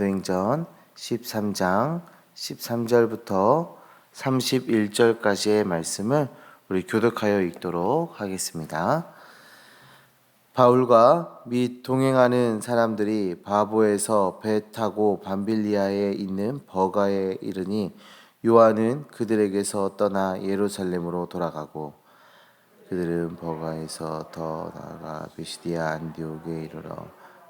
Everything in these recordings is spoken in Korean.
사도행전 13장 13절부터 31절까지의 말씀을 우리 교독하여 읽도록 하겠습니다. 바울과 및 동행하는 사람들이 바보에서 배 타고 밤빌리아에 있는 버가에 이르니 요한은 그들에게서 떠나 예루살렘으로 돌아가고 그들은 버가에서 더 나아가 비시디아 안디옥에 이르러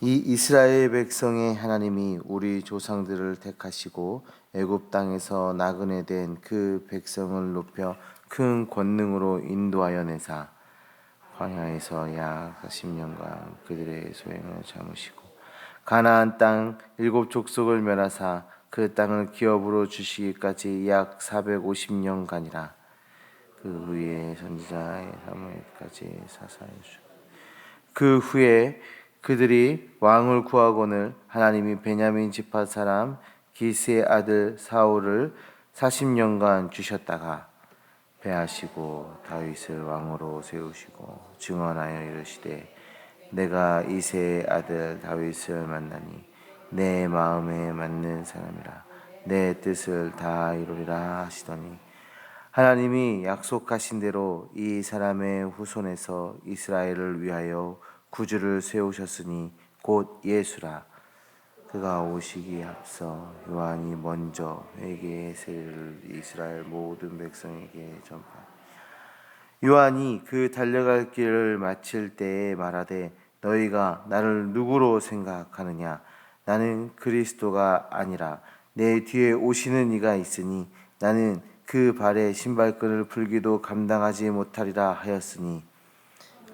이 이스라엘 백성의 하나님이 우리 조상들을 택하시고 애굽 땅에서 나그네 된 그 백성을 높여 큰 권능으로 인도하여 내사 광야에서 약 40년간 그들의 소행을 참으시고 가나안 땅 일곱 족속을 멸하사 그 땅을 기업으로 주시기까지 약 450년간이라 그 후에 선지자의 사무엘까지 사사해 주그 후에 그들이 왕을 구하거늘 하나님이 베냐민 지파 사람 기스의 아들 사울을 40년간 주셨다가 배하시고 다윗을 왕으로 세우시고 증언하여 이르시되 내가 이세의 아들 다윗을 만나니 내 마음에 맞는 사람이라 내 뜻을 다 이루리라 하시더니 하나님이 약속하신 대로 이 사람의 후손에서 이스라엘을 위하여 구주를 세우셨으니 곧 예수라 그가 오시기에 앞서 요한이 먼저 회개의 세를 이스라엘 모든 백성에게 전파. 요한이 그 달려갈 길을 마칠 때에 말하되 너희가 나를 누구로 생각하느냐 나는 그리스도가 아니라 내 뒤에 오시는 이가 있으니 나는 그 발에 신발끈을 풀기도 감당하지 못하리라 하였으니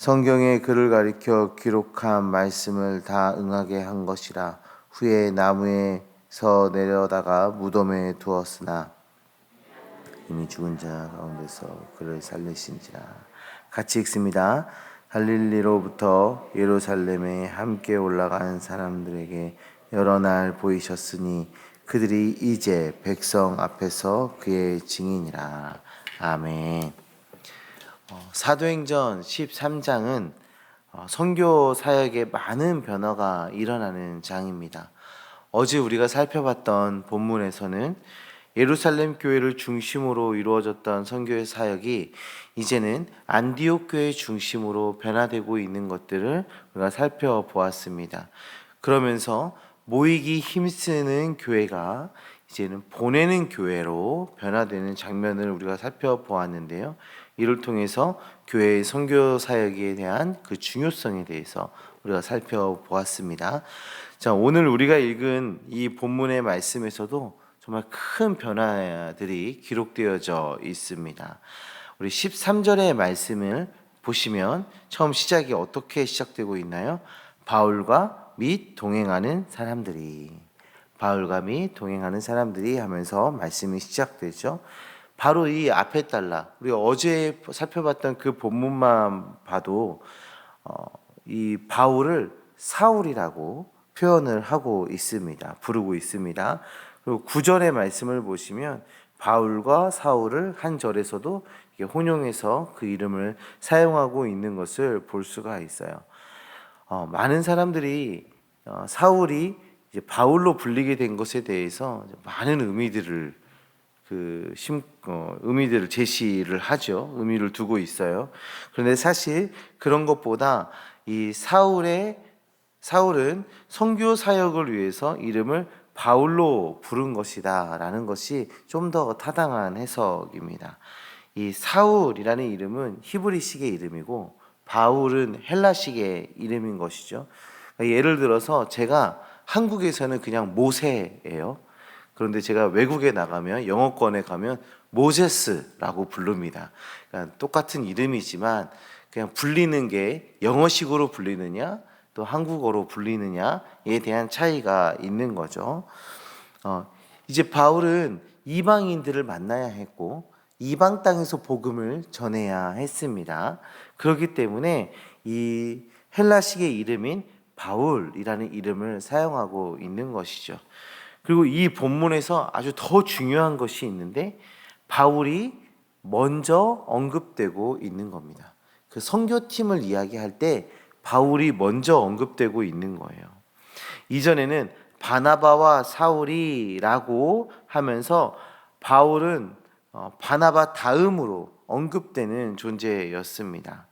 성경에 그를 가리켜 기록한 말씀을 다 응하게 한 것이라 후에 나무에서 내려다가 무덤에 두었으나 이미 죽은 자 가운데서 그를 살리신지라 같이 읽습니다. 갈릴리로부터 예루살렘에 함께 올라간 사람들에게 여러 날 보이셨으니 그들이 이제 백성 앞에서 그의 증인이라. 아멘. 어, 사도행전 13장은 어, 선교 사역에 많은 변화가 일어나는 장입니다. 어제 우리가 살펴봤던 본문에서는 예루살렘 교회를 중심으로 이루어졌던 선교의 사역이 이제는 안디옥 교회 중심으로 변화되고 있는 것들을 우리가 살펴보았습니다. 그러면서 모이기 힘쓰는 교회가 이제는 보내는 교회로 변화되는 장면을 우리가 살펴보았는데요. 이를 통해서 교회의 선교 사역에 대한 그 중요성에 대해서 우리가 살펴보았습니다. 자, 오늘 우리가 읽은 이 본문의 말씀에서도 정말 큰 변화들이 기록되어져 있습니다. 우리 13절의 말씀을 보시면 처음 시작이 어떻게 시작되고 있나요? 바울과 및 동행하는 사람들이 바울과 및 동행하는 사람들이 하면서 말씀이 시작되죠. 바로 이 앞에 달라 우리 어제 살펴봤던 그 본문만 봐도 어, 이 바울을 사울이라고 표현을 하고 있습니다. 부르고 있습니다. 그리고 구절의 말씀을 보시면 바울과 사울을 한 절에서도 혼용해서 그 이름을 사용하고 있는 것을 볼 수가 있어요. 어, 많은 사람들이 어, 사울이 바울로 불리게 된 것에 대해서 많은 의미들을 그 심, 어, 의미들을 제시를 하죠. 의미를 두고 있어요. 그런데 사실 그런 것보다 이 사울의 사울은 선교 사역을 위해서 이름을 바울로 부른 것이다라는 것이 좀 더 타당한 해석입니다. 이 사울이라는 이름은 히브리식의 이름이고 바울은 헬라식의 이름인 것이죠. 그러니까 예를 들어서 제가 한국에서는 그냥 모세예요. 그런데 제가 외국에 나가면 영어권에 가면 모세스라고 부릅니다. 그러니까 똑같은 이름이지만 그냥 불리는 게 영어식으로 불리느냐 또 한국어로 불리느냐에 대한 차이가 있는 거죠. 어, 이제 바울은 이방인들을 만나야 했고 이방 땅에서 복음을 전해야 했습니다. 그렇기 때문에 이 헬라식의 이름인 바울이라는 이름을 사용하고 있는 것이죠. 그리고 이 본문에서 아주 더 중요한 것이 있는데 바울이 먼저 언급되고 있는 겁니다. 그 선교팀을 이야기할 때 바울이 먼저 언급되고 있는 거예요. 이전에는 바나바와 사울이라고 하면서 바울은 어, 바나바 다음으로 언급되는 존재였습니다.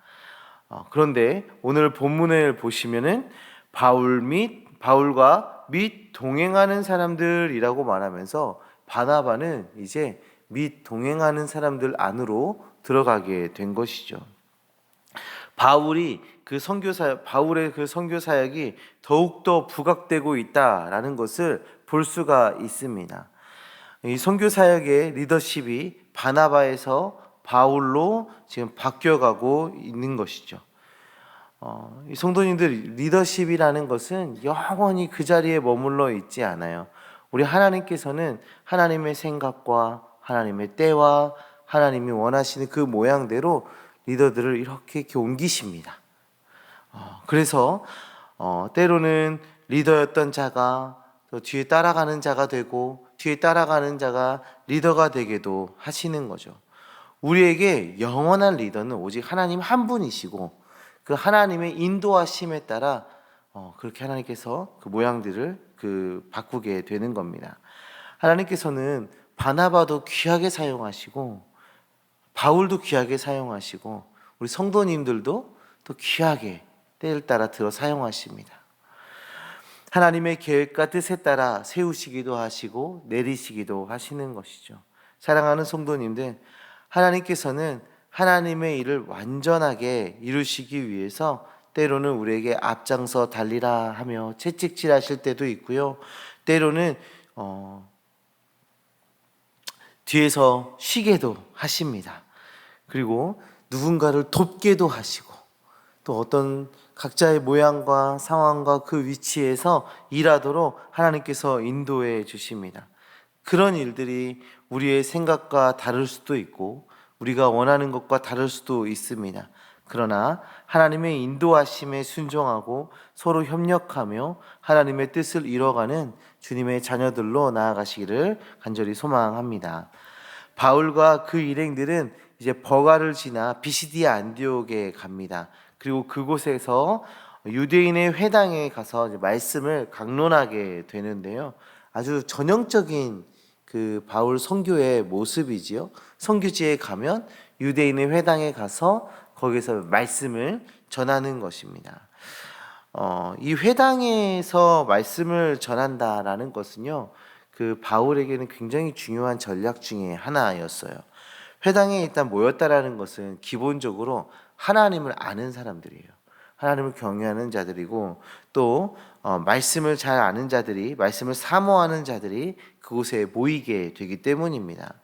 어, 그런데 오늘 본문을 보시면은 바울 및 바울과 및 동행하는 사람들이라고 말하면서 바나바는 이제 및 동행하는 사람들 안으로 들어가게 된 것이죠. 바울이 그 선교사 바울의 그 선교 사역이 더욱 더 부각되고 있다라는 것을 볼 수가 있습니다. 이 선교 사역의 리더십이 바나바에서 바울로 지금 바뀌어가고 있는 것이죠. 어, 이 성도님들 리더십이라는 것은 영원히 그 자리에 머물러 있지 않아요. 우리 하나님께서는 하나님의 생각과 하나님의 때와 하나님이 원하시는 그 모양대로 리더들을 이렇게 옮기십니다. 어, 그래서 어, 때로는 리더였던 자가 또 뒤에 따라가는 자가 되고 뒤에 따라가는 자가 리더가 되게도 하시는 거죠. 우리에게 영원한 리더는 오직 하나님 한 분이시고 그 하나님의 인도하심에 따라 어, 그렇게 하나님께서 그 모양들을 그 바꾸게 되는 겁니다. 하나님께서는 바나바도 귀하게 사용하시고 바울도 귀하게 사용하시고 우리 성도님들도 또 귀하게 때를 따라 들어 사용하십니다. 하나님의 계획과 뜻에 따라 세우시기도 하시고 내리시기도 하시는 것이죠. 사랑하는 성도님들, 하나님께서는 하나님의 일을 완전하게 이루시기 위해서 때로는 우리에게 앞장서 달리라 하며 채찍질 하실 때도 있고요. 때로는 어, 뒤에서 쉬게도 하십니다. 그리고 누군가를 돕게도 하시고 또 어떤 각자의 모양과 상황과 그 위치에서 일하도록 하나님께서 인도해 주십니다. 그런 일들이 우리의 생각과 다를 수도 있고 우리가 원하는 것과 다를 수도 있습니다. 그러나 하나님의 인도하심에 순종하고 서로 협력하며 하나님의 뜻을 이뤄가는 주님의 자녀들로 나아가시기를 간절히 소망합니다. 바울과 그 일행들은 이제 버가를 지나 비시디아 안디옥에 갑니다. 그리고 그곳에서 유대인의 회당에 가서 말씀을 강론하게 되는데요. 아주 전형적인 그 바울 선교의 모습이지요. 선교지에 가면 유대인의 회당에 가서 거기서 말씀을 전하는 것입니다. 어, 이 회당에서 말씀을 전한다라는 것은요, 그 바울에게는 굉장히 중요한 전략 중에 하나였어요. 회당에 일단 모였다라는 것은 기본적으로 하나님을 아는 사람들이에요. 하나님을 경외하는 자들이고 또 어, 말씀을 잘 아는 자들이 말씀을 사모하는 자들이 그곳에 모이게 되기 때문입니다.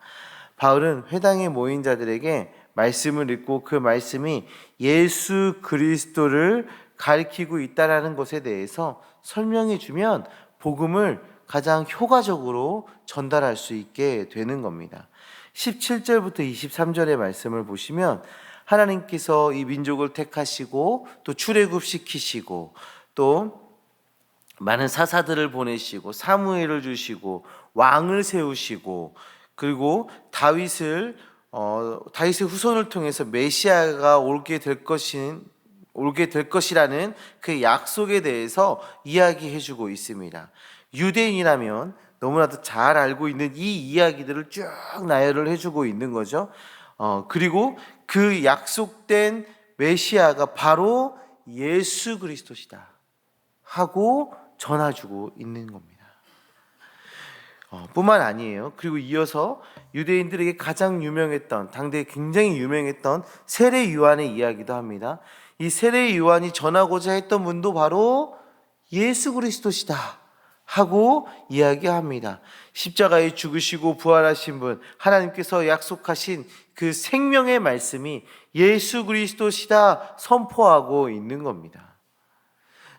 바울은 회당에 모인 자들에게 말씀을 읽고 그 말씀이 예수 그리스도를 가리키고 있다라는 것에 대해서 설명해 주면 복음을 가장 효과적으로 전달할 수 있게 되는 겁니다. 17절부터 23절의 말씀을 보시면 하나님께서 이 민족을 택하시고 또 출애굽시키시고 또 많은 사사들을 보내시고 사무엘을 주시고 왕을 세우시고 그리고 다윗을 어, 다윗의 후손을 통해서 메시아가 올게 될 것인 올게 될 것이라는 그 약속에 대해서 이야기해 주고 있습니다. 유대인이라면 너무나도 잘 알고 있는 이 이야기들을 쭉 나열을 해주고 있는 거죠. 어, 그리고 그 약속된 메시아가 바로 예수 그리스도시다 하고 전해주고 있는 겁니다. 어, 뿐만 아니에요. 그리고 이어서 유대인들에게 가장 유명했던 당대에 굉장히 유명했던 세례 요한의 이야기도 합니다. 이 세례 요한이 전하고자 했던 분도 바로 예수 그리스도시다 하고 이야기합니다. 십자가에 죽으시고 부활하신 분 하나님께서 약속하신 그 생명의 말씀이 예수 그리스도시다 선포하고 있는 겁니다.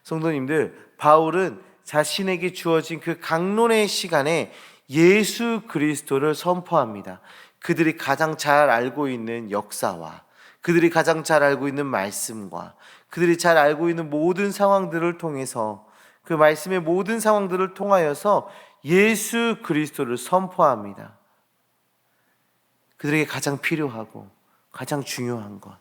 성도님들, 바울은 자신에게 주어진 그 강론의 시간에 예수 그리스도를 선포합니다. 그들이 가장 잘 알고 있는 역사와 그들이 가장 잘 알고 있는 말씀과 그들이 잘 알고 있는 모든 상황들을 통해서 그 말씀의 모든 상황들을 통하여서 예수 그리스도를 선포합니다. 그들에게 가장 필요하고 가장 중요한 것.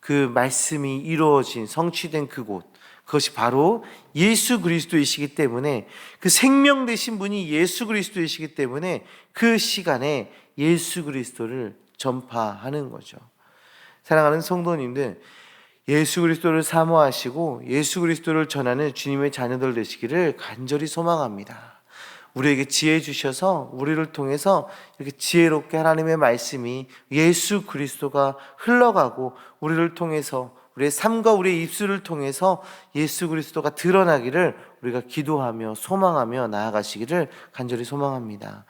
그 말씀이 이루어진 성취된 그곳 그것이 바로 예수 그리스도이시기 때문에 그 생명 되신 분이 예수 그리스도이시기 때문에 그 시간에 예수 그리스도를 전파하는 거죠. 사랑하는 성도님들 예수 그리스도를 사모하시고 예수 그리스도를 전하는 주님의 자녀들 되시기를 간절히 소망합니다. 우리에게 지혜 주셔서 우리를 통해서 이렇게 지혜롭게 하나님의 말씀이 예수 그리스도가 흘러가고 우리를 통해서 우리의 삶과 우리의 입술을 통해서 예수 그리스도가 드러나기를 우리가 기도하며 소망하며 나아가시기를 간절히 소망합니다.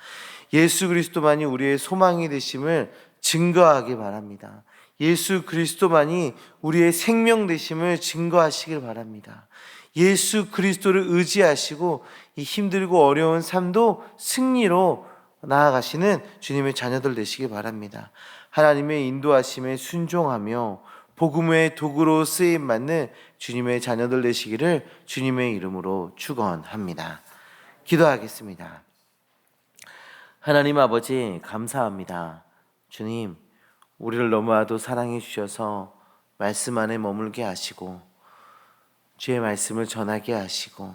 예수 그리스도만이 우리의 소망이 되심을 증거하기 바랍니다. 예수 그리스도만이 우리의 생명 되심을 증거하시길 바랍니다. 예수 그리스도를 의지하시고 이 힘들고 어려운 삶도 승리로 나아가시는 주님의 자녀들 되시기 바랍니다. 하나님의 인도하심에 순종하며 복음의 도구로 쓰임 받는 주님의 자녀들 되시기를 주님의 이름으로 축원합니다. 기도하겠습니다. 하나님 아버지 감사합니다. 주님 우리를 너무나도 사랑해 주셔서 말씀 안에 머물게 하시고 주의 말씀을 전하게 하시고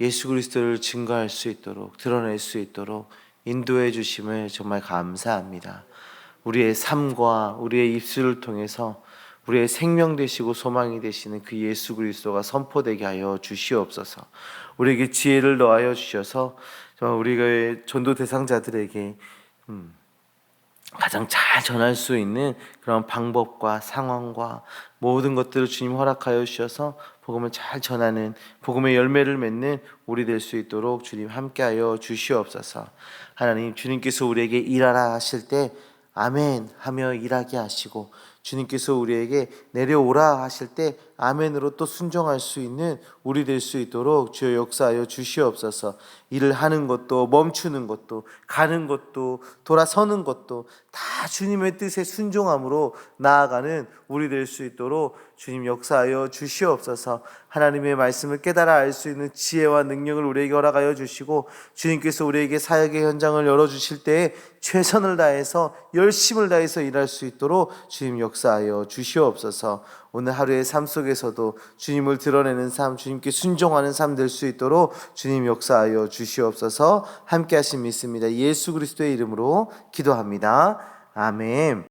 예수 그리스도를 증거할 수 있도록 드러낼 수 있도록 인도해 주심을 정말 감사합니다. 우리의 삶과 우리의 입술을 통해서 우리의 생명 되시고 소망이 되시는 그 예수 그리스도가 선포되게 하여 주시옵소서. 우리에게 지혜를 더하여 주셔서 우리가 전도 대상자들에게 음, 가장 잘 전할 수 있는 그런 방법과 상황과 모든 것들을 주님 허락하여 주셔서 복음을 잘 전하는 복음의 열매를 맺는 우리 될 수 있도록 주님 함께하여 주시옵소서. 하나님 주님께서 우리에게 일하라 하실 때 아멘 하며 일하게 하시고 주님께서 우리에게 내려오라 하실 때 아멘으로 또 순종할 수 있는 우리 될 수 있도록 주여 역사하여 주시옵소서. 일을 하는 것도 멈추는 것도 가는 것도 돌아서는 것도 다 주님의 뜻에 순종함으로 나아가는 우리 될 수 있도록 주님 역사하여 주시옵소서. 하나님의 말씀을 깨달아 알 수 있는 지혜와 능력을 우리에게 허락하여 주시고 주님께서 우리에게 사역의 현장을 열어 주실 때에 최선을 다해서 열심을 다해서 일할 수 있도록 주님 역사하여 주시옵소서. 오늘 하루의 삶 속에서도 주님을 드러내는 삶, 주님께 순종하는 삶 될 수 있도록 주님 역사하여 주시옵소서. 함께 하심 믿습니다. 예수 그리스도의 이름으로 기도합니다. 아멘.